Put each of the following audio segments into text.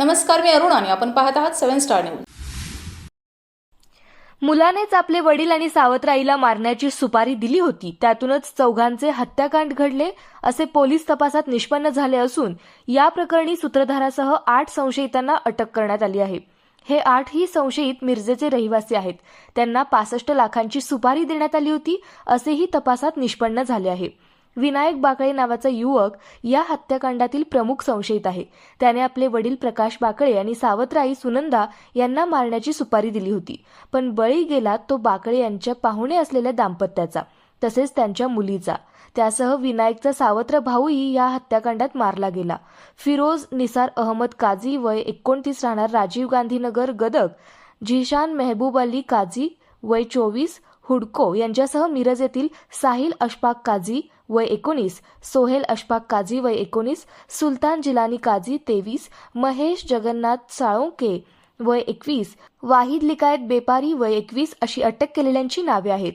नमस्कार मी अरुण आणि आपण पाहत आहात सेव्हन स्टार न्यूज. मुलानेच आपले वडील आणि सावत्राईला मारण्याची सुपारी दिली होती. त्यातूनच चौघांचे हत्याकांड घडले असे पोलीस तपासात निष्पन्न झाले असून या प्रकरणी सूत्रधारासह आठ संशयितांना अटक करण्यात आली आहे. हे आठही संशयित मिरजेचे रहिवासी आहेत. त्यांना पासष्ट लाखांची सुपारी देण्यात आली होती असेही तपासात निष्पन्न झाले आहे. विनायक बाकळे नावाचा युवक या हत्याकांडातील प्रमुख संशयित आहे. त्याने आपले वडील प्रकाश बाकळे आणि सावत्राई सुनंदा यांना मारण्याची सुपारी दिली होती. पण बळी गेला तो बाकळे यांच्या पाहुणे असलेल्या दाम्पत्याचा तसेच त्यांच्या मुलीचा. त्यासह विनायकचा सावत्र भाऊही या हत्याकांडात मारला गेला. फिरोज निसार अहमद काझी वय एकोणतीस राहणार राजीव गांधीनगर गदक झिशान मेहबूब अली काझी वय चोवीस हुडको यांच्यासह मिरज येथील साहिल अशफाक काझी वय एकोणीस सोहेल अशफाक काझी वय एकोणीस सुलतान जिलानी काझी तेवीस महेश जगन्नाथ साळोंके वय एकवीस वाहिद लिकायत बेपारी वय एकवीस अशी अटक केलेल्यांची नावे आहेत.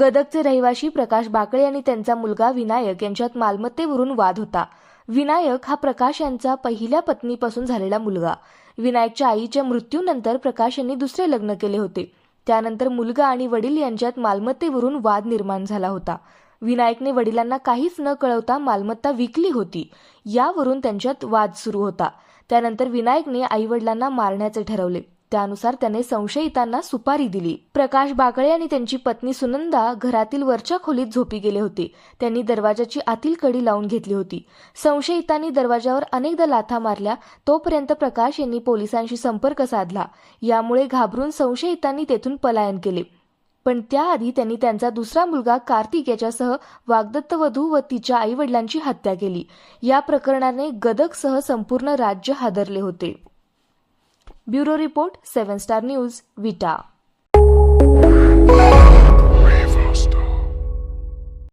गदगचे रहिवाशी प्रकाश बाकळे आणि त्यांचा मुलगा विनायक यांच्यात मालमत्तेवरून वाद होता. विनायक हा प्रकाश यांचा पहिल्या पत्नीपासून झालेला मुलगा. विनायकच्या आईच्या मृत्यूनंतर प्रकाश यांनी दुसरे लग्न केले होते. त्यानंतर मुलगा आणि वडील यांच्यात मालमत्तेवरून वाद निर्माण झाला होता. विनायकने वडिलांना काहीच न कळवता मालमत्ता विकली होती. यावरून त्यांच्यात वाद सुरू होता. त्यानंतर विनायकने आईवडिलांना मारण्याचे ठरवले. त्यानुसार त्याने संशयितांना सुपारी दिली. प्रकाश बागळे आणि त्यांची पत्नी सुनंदा घरातील वरच्या खोलीत झोपी गेले होते. त्यांनी दरवाजाची आतील कडी लावून घेतली होती. संशयितांनी दरवाजावर अनेकदा लाथा मारल्या. तोपर्यंत प्रकाश यांनी पोलिसांशी संपर्क साधला. यामुळे घाबरून संशयितांनी तेथून पलायन केले. पण त्याआधी त्यांनी त्यांचा दुसरा मुलगा कार्तिक याच्यासह वाग्दत्त वधू व तिच्या आईवडिलांची हत्या केली. या प्रकरणाने गदकसह संपूर्ण राज्य हादरले होते. Bureau report seven star news Vita